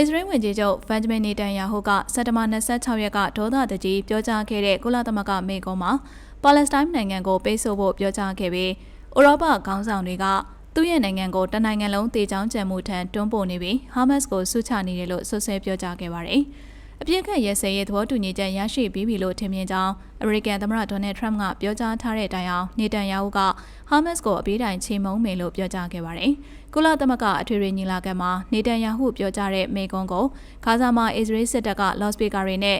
အစ္စရေးဝန်ကြီးချုပ်ဗန်ဂျမင်နေတန်ယာဟုကစက်တဘာ26ရက်ကဒေါသတကြီးပြောကြားခဲ့တဲ့ကုလသမဂ္ဂမိန့်ခွန်းမှာပါလက်စတိုင်းနိုင်ငံကိုပိတ်ဆို့ဖို့ပြောကြားခဲ့ပြီးဥရောပခေါင်းဆောင်တွေကသူ့ရဲ့နိုင်ငံကိုတနိုင်ငံလုံးတေချောင်းကြံမှုထံတွန်းပို့နေပြီးဟာမတ်စ်ကိုဆုချနေတယ်လို့ဆွဆွဲပြောကြားခဲ့ပါတယ်။ အပြစ်ခတ်ရဲစဲရဲ့သဘောတူညီချက်ရရှိပြီးပြီလို့ထင်မြင်ကြောင်းအမေရိကန်သမ္မတဒေါ်နယ်ထရမ့်ကပြောကြားထားတဲ့အတိုင်းအောင်နေတန်ယာဟုကဟာမတ်စ်ကိုအပြေးတိုင်ချိန်မုံမယ်လို့ပြောကြားခဲ့ပါတယ်။ကုလသမဂ္ဂအထွေထွေညီလာခံမှာနေတန်ယာဟုပြောကြားတဲ့မေကွန်ကိုဂါဇာမှာအစ္စရေးစစ်တပ်ကလော့စပီကာတွေနဲ့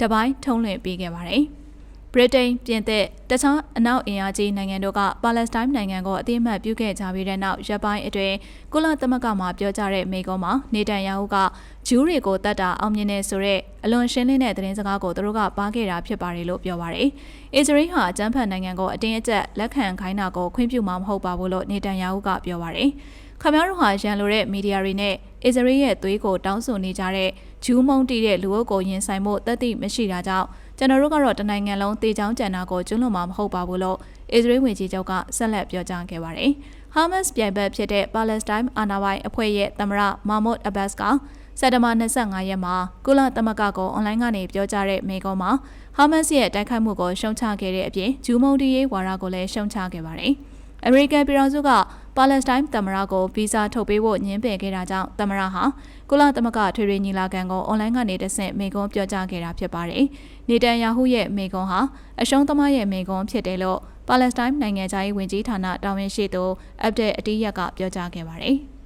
တပိုင်းထုံးလွှင့်ပေးခဲ့ပါတယ်။ဗြိတိန်ပြင်သစ် တခြားအနောက်အင်အားကြီးနိုင်ငံတို့ကပါလက်စတိုင်းနိုင်ငံကိုအသိအမှတ်ပြုခဲ့ကြပြီးတဲ့နောက်ရပ်ပိုင်းအတွင်းကုလသမဂ္ဂမှပြောကြားတဲ့မိကုံးမှာနေတန်ယာဟုကဂျူးတွေကိုတတ်တာအောင်မြင်နေဆိုတဲ့အလွန်ရှင်းလင်းတဲ့သတင်းစကားကိုသူတို့ကပါခဲ့တာဖြစ်ပါတယ်လို့ပြောပါတယ်။အစ္စရေးဟာအကြမ်းဖက်နိုင်ငံကိုအတင်းအကျပ်လက်ခံခိုင်းတာကိုခွင့်ပြုမှာမဟုတ်ပါဘူးလို့နေတန်ယာဟုကပြောပါတယ်။ခမရတို့ဟာရန်လိုတဲ့မီဒီယာတွေနဲ့အစ္စရေးရဲ့သွေးကိုတောင်းဆိုနေကြတဲ့ဂျူးမုံတီးတဲ့လူအုပ်ကိုရင်ဆိုင်ဖို့တသက်မရှိတာကြောင့်ကျွန်တော်တို့ကတော့တနိုင်ငံလုံးတေချောင်းကျန်တာကိုကျွလွန်မှာမဟုတ်ပါဘူးလို့အစ္စရေးဝန်ကြီးချုပ်ကဆက်လက်ပြောကြားခဲ့ပါတယ်။ဟာမတ်စ်ပြိုင်ဘက်ဖြစ်တဲ့ပါလက်စတိုင်းအာဏာပိုင်အဖွဲ့ရဲ့သမ္မတမာမွတ်အဘတ်ကစက်တဘာ25ရက်မှာကုလသမဂ္ဂကိုအွန်လိုင်းကနေပြောကြားတဲ့မိကုံးမှာဟာမတ်စ်ရဲ့တိုက်ခိုက်မှုကိုရှုံချခဲ့တဲ့အပြင်ဂျူးမုံတီရေးဝါဒကိုလည်းရှုံချခဲ့ပါတယ်။ အမေရိကန်ပြည်ထောင်စုကပါလက်စတိုင်းသမ္မတကိုဗီဇာထုတ်ပေးဖို့ညှင်းပယ်ခဲ့တာကြောင့်သမ္မတဟာကုလသမဂ္ဂထွေထွေညီလာခံကိုအွန်လိုင်းကနေတဆင့်မေကွန်းပြောကြားခဲ့တာဖြစ်ပါတယ်။နေတန်ယာဟုရဲ့မေကွန်းဟာအရှုံးသမားရဲ့မေကွန်းဖြစ်တယ်လို့ပါလက်စတိုင်းနိုင်ငံသားရေးဝန်ကြီးဌာနတာဝန်ရှိသူအပ်ဒက်အတီးရက်ကပြောကြားခဲ့ပါတယ်။